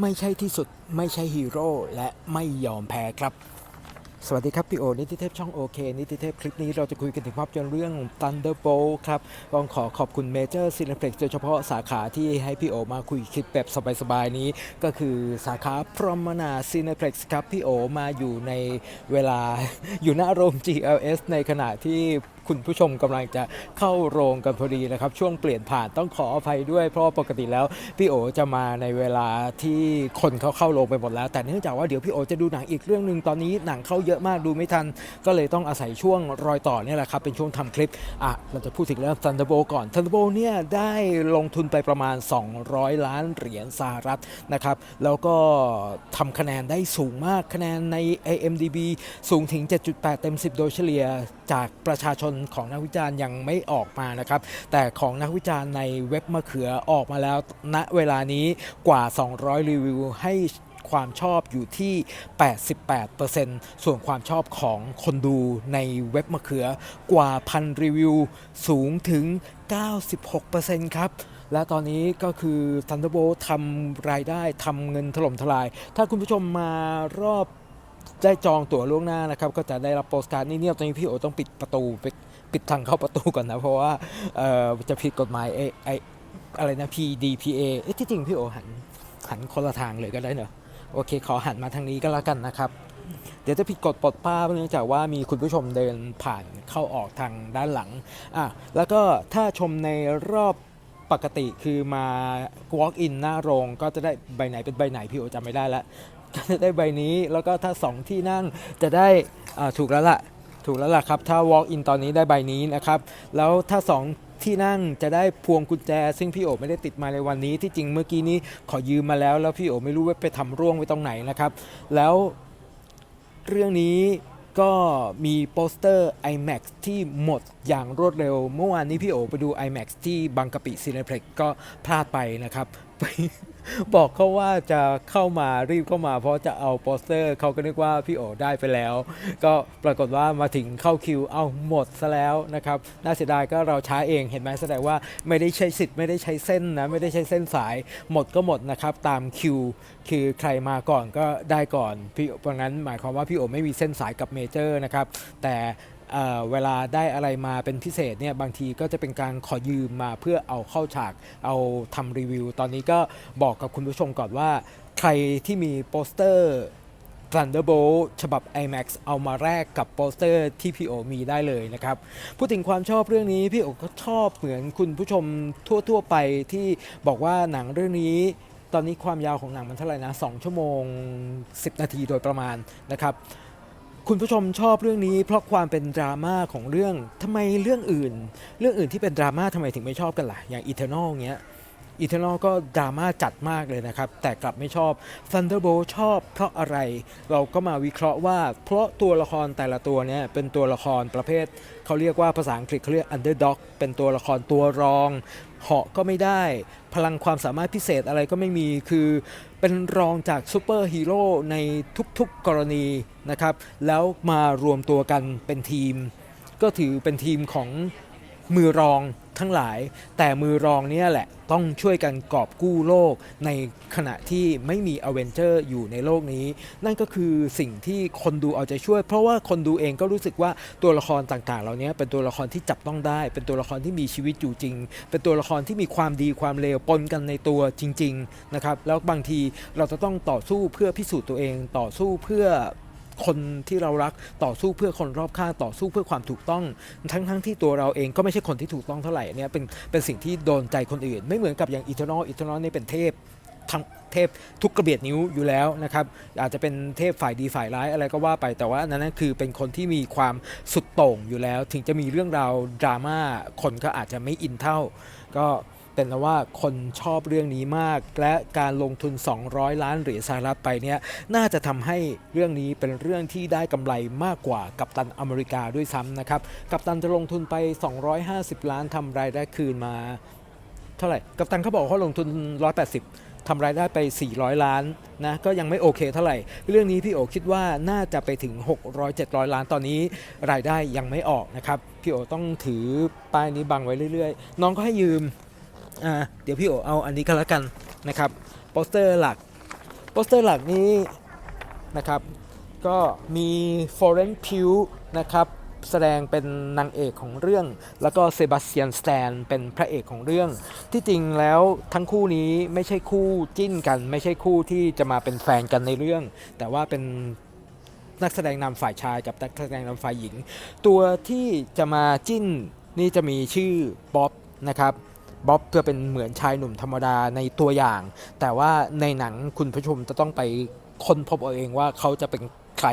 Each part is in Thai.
ไม่ใช่ที่สุดไม่ใช่ฮีโร่และไม่ยอมแพ้ครับ สวัสดีครับ พี่โอ นิติเทพช่องโอเค นิติเทพคลิปนี้เราจะคุยกันถึงภาพยนตร์เรื่อง Thunderbolt ครับต้องขอขอบคุณเมเจอร์ซีนเพล็กโดยเฉพาะสาขาที่ให้พี่โอมาคุยคลิปแบบสบายๆนี้ ก็คือสาขาพรหมนาซีนเพล็กครับ พี่โอมาอยู่ในเวลาอยู่หน้าโรง GLS ในขณะที่ คุณผู้ชมกำลังจะเข้าโรงกันพอดีนะครับ ช่วงเปลี่ยนผ่านต้องขออภัยด้วย เพราะปกติแล้วพี่โอจะมาในเวลาที่คนเขาเข้าโรงไปหมดแล้ว แต่เนื่องจากว่าเดี๋ยวพี่โอจะดูหนังอีกเรื่องหนึ่งตอนนี้หนังเข้าเยอะมากดูไม่ทัน ก็เลยต้องอาศัยช่วงรอยต่อเนี่ยแหละครับเป็นช่วงทำคลิปอะเราจะพูดถึงเรื่อง Thunderbolt ก่อน Thunderbolt เนี่ยได้ลงทุนไปประมาณ 200 ล้านเหรียญสหรัฐนะครับแล้วก็ทำคะแนนได้สูงมากคะแนนใน IMDb สูงถึง 7.8 เต็ม 10 โดยเฉลี่ยจากประชาชนของนักวิจารณ์ยังไม่ออกมานะครับ แต่ของนักวิจารณ์ในเว็บมะเขือออกมาแล้วณเวลานี้กว่า 200 รีวิวให้ความชอบอยู่ที่ 88%ส่วนความชอบของคนดูในเว็บมะเขือกว่าพันรีวิวสูงถึง 96%ครับและตอนนี้ก็คือ Thunderbolt ทำรายได้ทำเงินถล่มทลาย ถ้าคุณผู้ชมมารอบ ได้จองตั๋วล่วงหน้านะครับ ก็จะได้รับโปสการ์ดนี่เนี่ยตอนนี้พี่โอต้องปิดประตูปิดปิดทางเข้าประตูก่อนนะ เพราะว่าเอ่อจะผิดกฎหมายไอไออะไรนะ PDPA เอ๊ะที่จริงพี่โอหันหันคนละทางเลยก็ได้เนอะโอเค ขอหันมาทางนี้ก็แล้วกันนะครับ เดี๋ยวจะผิดกฎปลดป้าเนื่องจากว่ามีคุณผู้ชมเดินผ่านเข้าออกทางด้านหลังอะแล้วก็ถ้าชมในรอบปกติคือมา walk in หน้าโรงก็จะได้ใบไหนเป็นใบไหนพี่โอจำไม่ได้ล้วก็ จะได้ใบนี้แล้วก็ถ้า 2 ที่นั่งจะได้อ่าถูกแล้วล่ะถูกแล้วล่ะครับ ถ้า walk in ตอนนี้ได้ใบนี้นะครับ แล้วถ้า 2 ที่นั่งจะได้พวงกุญแจ ซึ่งพี่โอไม่ได้ติดมาในวันนี้ที่จริงเมื่อกี้นี้ขอยืมมาแล้ว แล้วพี่โอไม่รู้ว่าไปทำร่วงไว้ตรงไหนนะครับ แล้วเรื่องนี้ก็มีโปสเตอร์ IMAX ที่หมดอย่างรวดเร็ว เมื่อวานนี้พี่โอไปดู IMAX ที่บางกะปิซีเนเพล็กก็พลาดไปนะครับ บอกเขาว่าจะเข้ามารีบเข้ามา เพราะจะเอาโปสเตอร์เขาก็นึกว่าพี่โอได้ไปแล้ว ก็ปรากฏว่ามาถึงเข้าคิวเอาหมดซะแล้วนะครับน่าเสียดายก็เราช้าเองเห็นไหมแสดงว่าไม่ได้ใช้สิทธิ์ไม่ได้ใช้เส้นนะไม่ได้ใช้เส้นสายหมดก็หมดนะครับตามคิวคือใครมาก่อนก็ได้ก่อนพี่เพราะงั้นหมายความว่าพี่โอไม่มีเส้นสายกับเมเจอร์นะครับแต่ เเวลาได้อะไรมาเป็นพิเศษเนี่ยบางทีก็จะเป็นการขอยืมมาเพื่อเอาเข้าฉากเอาทำรีวิว ตอนนี้ก็บอกกับคุณผู้ชมก่อนว่า ใครที่มีโปสเตอร์ Thunderbolt ฉบับ IMAX เอามาแลกกับโปสเตอร์ที่พี่โอมีได้เลยนะครับ พูดถึงความชอบเรื่องนี้ พี่โอก็ชอบเหมือนคุณผู้ชมทั่ว ๆ ไปที่บอกว่าหนังเรื่องนี้ตอนนี้ความยาวของหนังมันเท่าไหร่นะ 2 ชั่วโมง 10 นาทีโดยประมาณนะครับ คุณผู้ชมชอบเรื่องนี้เพราะความเป็นดราม่าของเรื่องทำไมเรื่องอื่น เรื่องอื่นที่เป็นดราม่าทำไมถึงไม่ชอบกันล่ะ อย่างอิเทอร์นอลเงี้ย อีเทนอลก็ดราม่าจัดมากเลยนะครับ แต่กลับไม่ชอบ Thunderbolt ชอบเพราะอะไร เราก็มาวิเคราะห์ว่า เพราะตัวละครแต่ละตัวเนี่ยเป็นตัวละครประเภท เขาเรียกว่าภาษาอังกฤษเขาเรียก underdog เป็นตัวละครตัวรองเหาะก็ไม่ได้ พลังความสามารถพิเศษอะไรก็ไม่มีคือเป็นรองจากซูเปอร์ฮีโร่ในทุกๆกรณีนะครับ แล้วมารวมตัวกันเป็นทีม ก็ถือเป็นทีมของมือรอง ทั้งหลาย แต่มือรองเนี่ยแหละต้องช่วยกันกอบกู้โลกในขณะที่ไม่มีอเวนเจอร์อยู่ในโลกนี้ นั่นก็คือสิ่งที่คนดูเอาใจช่วย เพราะว่าคนดูเองก็รู้สึกว่าตัวละครต่างๆ เหล่านี้เป็นตัวละครที่จับต้องได้ เป็นตัวละครที่มีชีวิตอยู่จริง เป็นตัวละครที่มีความดีความเลวปนกันในตัวจริง ๆนะครับ แล้วบางทีเราจะต้องต่อสู้เพื่อพิสูจน์ตัวเองต่อสู้เพื่อ คนที่เรารักต่อสู้เพื่อคนรอบข้างต่อสู้เพื่อความถูกต้อง ทั้งทั้งที่ตัวเราเองก็ไม่ใช่คนที่ถูกต้องเท่าไหร่เนี่ยเป็นเป็นสิ่งที่โดนใจคนอื่น ไม่เหมือนกับอย่างอีเทอร์นอลอีเทอร์นอลนี่เป็นเทพทั้งเทพทุกกระเบียดนิ้วอยู่แล้วนะครับอาจจะเป็นเทพฝ่ายดีฝ่ายร้ายอะไรก็ว่าไปแต่ว่าอันนั้นคือเป็นคนที่มีความสุดโต่งอยู่แล้ว ถึงจะมีเรื่องราวดราม่าคนก็อาจจะไม่อินเท่า ก็ เป็นแล้วว่าคนชอบเรื่องนี้มาก และการลงทุน 200 ล้านเหรียญสหรัฐไปเนี่ยน่าจะทำให้เรื่องนี้เป็นเรื่องที่ได้กำไรมากกว่ากัปตันอเมริกาด้วยซ้ำนะครับกัปตันจะลงทุนไป 250 ล้านทำรายได้คืนมา เท่าไหร่กัปตันเขาบอกเขาลงทุน 180ทำรายได้ไป 400 ล้านนะก็ยังไม่โอเคเท่าไหร่ เรื่องนี้พี่โอคิดว่าน่าจะไปถึง 600-700 ล้านตอนนี้ รายได้ยังไม่ออกนะครับ พี่โอต้องถือป้ายนี้บังไว้เรื่อยๆ น้องก็ให้ยืม อ่าเดี๋ยวพี่โอเอาอันนี้ก็แล้วกันนะครับโปสเตอร์หลักโปสเตอร์หลักนี้นะครับก็มี Florence Pugh นะครับแสดงเป็นนางเอกของเรื่อง แล้วก็เซบาสเตียนสแตนเป็นพระเอกของเรื่อง ที่จริงแล้วทั้งคู่นี้ไม่ใช่คู่จิ้นกัน ไม่ใช่คู่ที่จะมาเป็นแฟนกันในเรื่อง แต่ว่าเป็นนักแสดงนำฝ่ายชายกับนักแสดงนำฝ่ายหญิง ตัวที่จะมาจิ้นนี่จะมีชื่อบ๊อบนะครับ บ๊อบเพื่อเป็นเหมือนชายหนุ่มธรรมดาในตัวอย่าง แต่ว่าในหนังคุณผู้ชมจะต้องไปค้นพบเอาเองว่าเขาจะเป็นใคร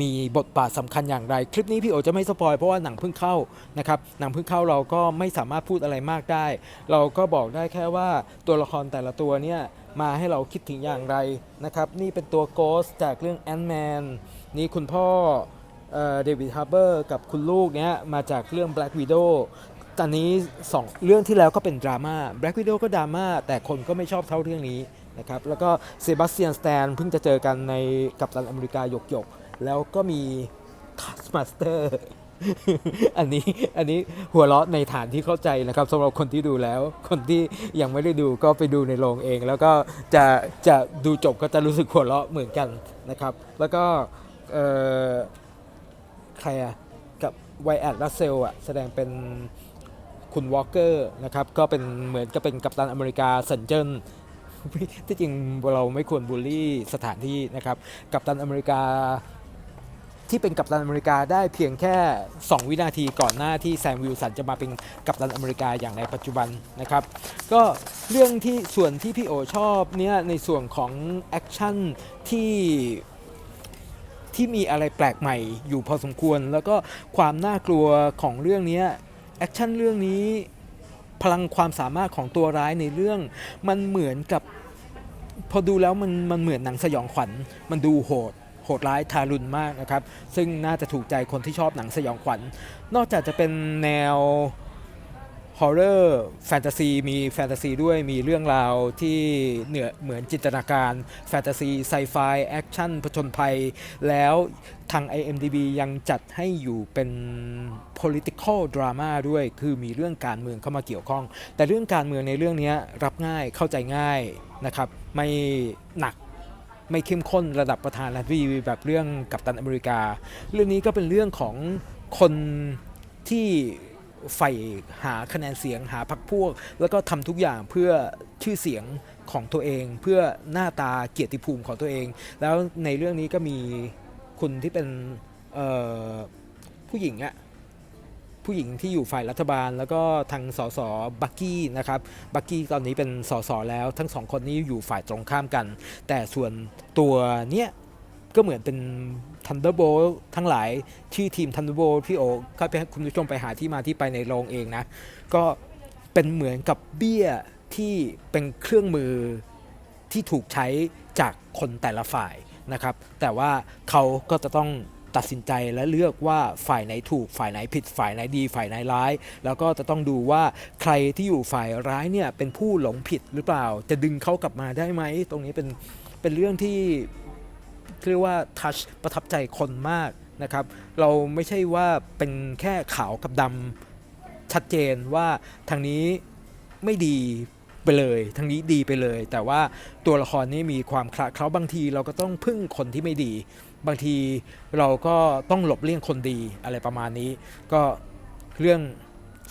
มีบทบาทสำคัญอย่างไร คลิปนี้พี่โอจะไม่สปอยเพราะว่าหนังเพิ่งเข้านะครับหนังเพิ่งเข้าเราก็ไม่สามารถพูดอะไรมากได้ เราก็บอกได้แค่ว่าตัวละครแต่ละตัวเนี่ยมาให้เราคิดถึงอย่างไรนะครับนี่เป็นตัวโกสจากเรื่องแอนแมนนี่คุณพ่อเดวิดฮาร์เบอร์กับคุณลูกเนี้ยมาจากเรื่อง Black Widow ตอนนี้สองเรื่องที่แล้วก็เป็นดราม่า Black Widow ก็ดราม่า แต่คนก็ไม่ชอบเท่าเรื่องนี้นะครับ แล้วก็เซบาสเตียนสแตนเพิ่งจะเจอกันในกัปตันอเมริกาหยกหยกแล้วก็มีทัสมาสเตอร์อันนี้อันนี้หัวเราะในฐานที่เข้าใจนะครับสำหรับคนที่ดูแล้ว คนที่ยังไม่ได้ดูก็ไปดูในโรงเอง แล้วก็จะจะดูจบก็จะรู้สึกหัวเราะเหมือนกันนะครับ แล้วก็เอ่อใครอะกับไวแอดรัสเซลอะแสดงเป็น คุณวอลเกอร์นะครับก็เป็นเหมือนก็เป็นกัปตันอเมริกาสัญเจิ้นที่จริงเราไม่ควรบูลลี่สถานที่นะครับกัปตันอเมริกาที่เป็นกัปตันอเมริกาได้เพียงแค่ 2 วินาทีก่อนหน้าที่แซมวิลสันจะมาเป็นกัปตันอเมริกาอย่างในปัจจุบันนะครับ ก็เรื่องที่ส่วนที่พี่โอชอบเนี่ยในส่วนของแอคชั่นที่ที่มีอะไรแปลกใหม่อยู่พอสมควร แล้วก็ความน่ากลัวของเรื่องนี้ แอคชั่นเรื่องนี้พลังความสามารถของตัวร้ายในเรื่อง มันเหมือนกับพอดูแล้วมันมันเหมือนหนังสยองขวัญ มันดูโหดโหดร้ายทารุณมากนะครับ ซึ่งน่าจะถูกใจคนที่ชอบหนังสยองขวัญ นอกจากจะเป็นแนว ฮอร์เรอร์แฟนตาซีมีแฟนตาซีด้วยมีเรื่องราวที่เหนือเหมือนจินตนาการแฟนตาซีไซไฟแอคชั่นผจญภัย แล้วทาง IMDB ยังจัดให้อยู่เป็น political drama ด้วย คือมีเรื่องการเมืองเข้ามาเกี่ยวข้อง แต่เรื่องการเมืองในเรื่องนี้รับง่ายเข้าใจง่ายนะครับ ไม่หนักไม่เข้มข้นระดับประธานาธิบดีแบบเรื่องกัปตันอเมริกา เรื่องนี้ก็เป็นเรื่องของคนที่ ใฝ่หาคะแนนเสียงหาพรรคพวก แล้วก็ทำทุกอย่างเพื่อชื่อเสียงของตัวเอง เพื่อหน้าตาเกียรติภูมิของตัวเอง แล้วในเรื่องนี้ก็มีคุณที่เป็นผู้หญิงอะผู้หญิงที่อยู่ฝ่ายรัฐบาล แล้วก็ทางสสบักกี้นะครับบักกี้ตอนนี้เป็นสสแล้วทั้งสองคนนี้อยู่ฝ่ายตรงข้ามกัน แต่ส่วนตัวเนี้ย ก็เหมือนเป็น Thunderbolt ทั้งหลายชื่ทีม Thunderbolt พี่โอก็ไปคุณผู้ชมไปหาที่มาที่ไปในโรงเองนะ ก็เป็นเหมือนกับเบี้ยที่เป็นเครื่องมือที่ถูกใช้จากคนแต่ละฝ่ายนะครับ แต่ว่าเขาก็จะต้องตัดสินใจและเลือกว่าฝ่ายไหนถูกฝ่ายไหนผิดฝ่ายไหนดีฝ่ายไหนร้าย แล้วก็จะต้องดูว่าใครที่อยู่ฝ่ายร้ายเนี่ยเป็นผู้หลงผิดหรือเปล่า จะดึงเขากลับมาได้ไหม ตรงนี้เป็นเป็นเรื่องที่ เรียกว่าทัชประทับใจคนมากนะครับ เราไม่ใช่ว่าเป็นแค่ขาวกับดำชัดเจนว่าทางนี้ไม่ดีไปเลยทางนี้ดีไปเลย แต่ว่าตัวละครนี้มีความคละเคล้าบางทีเราก็ต้องพึ่งคนที่ไม่ดี บางทีเราก็ต้องหลบเลี่ยงคนดีอะไรประมาณนี้ ก็เรื่อง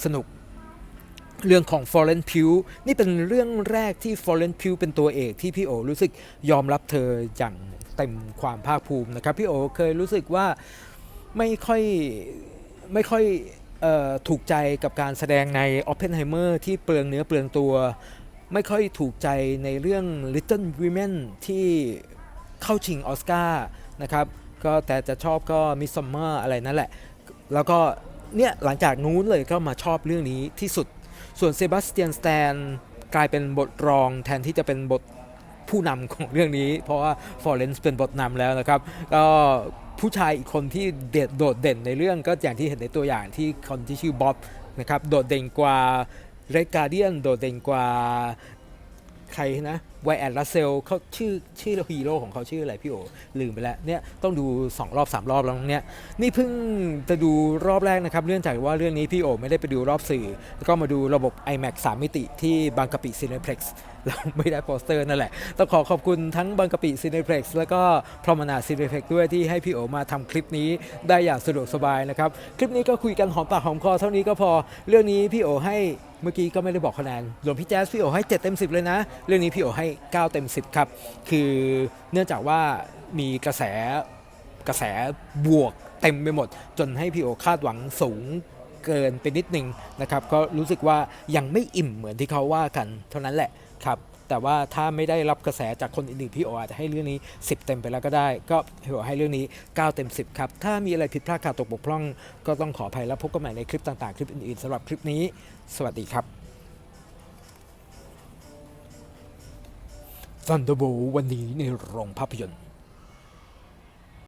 สนุกเรื่องของ Florence Pugh นี่เป็นเรื่องแรกที่ Florence Pugh เป็นตัวเอกที่พี่โอรู้สึกยอมรับเธออย่าง เต็มความภาคภูมินะครับพี่โอเคยรู้สึกว่าไม่ค่อยไม่ค่อยออถูกใจกับการแสดงใน Oppenheimer ที่เปลืองเนื้อเปลืองตัว ไม่ค่อยถูกใจในเรื่อง Little Women ที่เข้าชิงออสการ์นะครับก็แต่จะชอบก็ Midsommar อะไรนั่นแหละ แล้วก็เนี่ยหลังจากนู้นเลยก็มาชอบเรื่องนี้ที่สุด ส่วนเซบาสเตียนสแตนกลายเป็นบทรองแทนที่จะเป็นบท ผู้นำของเรื่องนี้ เพราะว่าฟอร์เรนซ์เป็นบทนำแล้วนะครับ ก็ผู้ชายอีกคนที่เด่นโดดเด่นในเรื่องก็อย่างที่เห็นในตัวอย่างที่คนที่ชื่อบ๊อบนะครับโดดเด่นกว่าเรกาเดียนโดดเด่นกว่าใครนะไวแอดรัสเซลเขาชื่อชื่อฮีโร่ของเขาชื่ออะไรพี่โอลืมไปแล้วเนี่ยต้องดู 2 รอบ 3 รอบแล้วเนี่ยนี่เพิ่งจะดูรอบแรกนะครับเนื่องจากว่าเรื่องนี้พี่โอไม่ได้ไปดูรอบสื่อ แล้วก็มาดูระบบ iMac 3มิติที่บางกะปิซีเนเพล็กซ์ เราไม่ได้โปสเตอร์นั่นแหละ ต้องขอขอบคุณทั้งบางกะปิซีเนเพล็กซ์แล้วก็พรมนาซีเนเพล็กด้วยที่ให้พี่โอมาทำคลิปนี้ได้อย่างสะดวกสบายนะครับ คลิปนี้ก็คุยกันหอมปากหอมคอเท่านี้ก็พอเรื่องนี้พี่โอให้เมื่อกี้ก็ไม่ได้บอกคะแนนรวมพี่แจ๊สพี่โอให้ 7 เต็ม 10 เลยนะ เรื่องนี้พี่โอให้ 9 เต็ม 10 ครับ คือเนื่องจากว่ามีกระแสกระแสบวกเต็มไปหมด จนให้พี่โอคาดหวังสูงเกินไปนิดนึงนะครับ ก็รู้สึกว่ายังไม่อิ่มเหมือนที่เขาว่ากันเท่านั้นแหละ ครับแต่ว่าถ้าไม่ได้รับกระแสจากคนอื่นๆพี่โออาจจะให้เรื่องนี้ 10 เต็มไปแล้วก็ได้ ก็พี่โอให้เรื่องนี้ 9 เต็ม 10 ครับ ถ้ามีอะไรผิดพลาดขาดตกบกพร่อง ก็ต้องขออภัยแล้วพบกันใหม่ในคลิปต่างๆ คลิปอื่นๆสำหรับคลิปนี้ สวัสดีครับ Thunderbolt วันนี้ในโรงภาพยนตร์